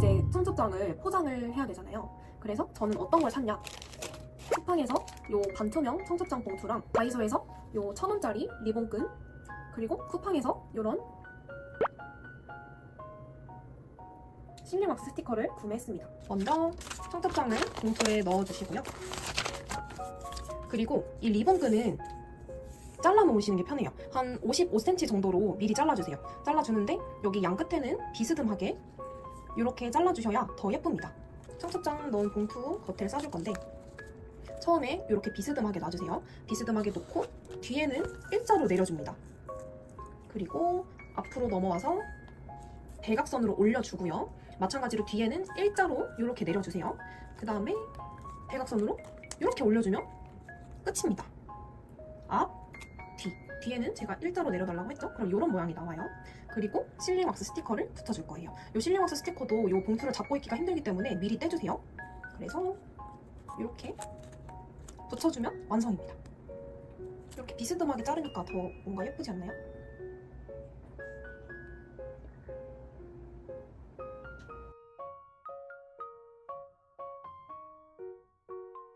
이제 청첩장을 포장을 해야 되잖아요. 그래서 저는 어떤 걸 샀냐? 쿠팡에서 요 반투명 청첩장 봉투랑 다이소에서 요 천 원짜리 리본끈 그리고 쿠팡에서 요런 실리왁스 스티커를 구매했습니다. 먼저 청첩장을 봉투에 넣어주시고요. 그리고 이 리본끈은 잘라 놓으시는 게 편해요. 한 55cm 정도로 미리 잘라주세요. 잘라주는데 여기 양 끝에는 비스듬하게 이렇게 잘라주셔야 더 예쁩니다. 청첩장 넣은 봉투 겉을 싸줄 건데 처음에 이렇게 비스듬하게 놔주세요. 비스듬하게 놓고 뒤에는 일자로 내려줍니다. 그리고 앞으로 넘어와서 대각선으로 올려주고요. 마찬가지로 뒤에는 일자로 이렇게 내려주세요. 그 다음에 대각선으로 이렇게 올려주면 끝입니다. 뒤에는 제가 일자로 내려달라고 했죠? 그럼 이런 모양이 나와요. 그리고 실링왁스 스티커를 붙여줄 거예요. 이 실링왁스 스티커도 이 봉투를 잡고 있기가 힘들기 때문에 미리 떼주세요. 그래서 이렇게 붙여주면 완성입니다. 이렇게 비스듬하게 자르니까 더 뭔가 예쁘지 않나요?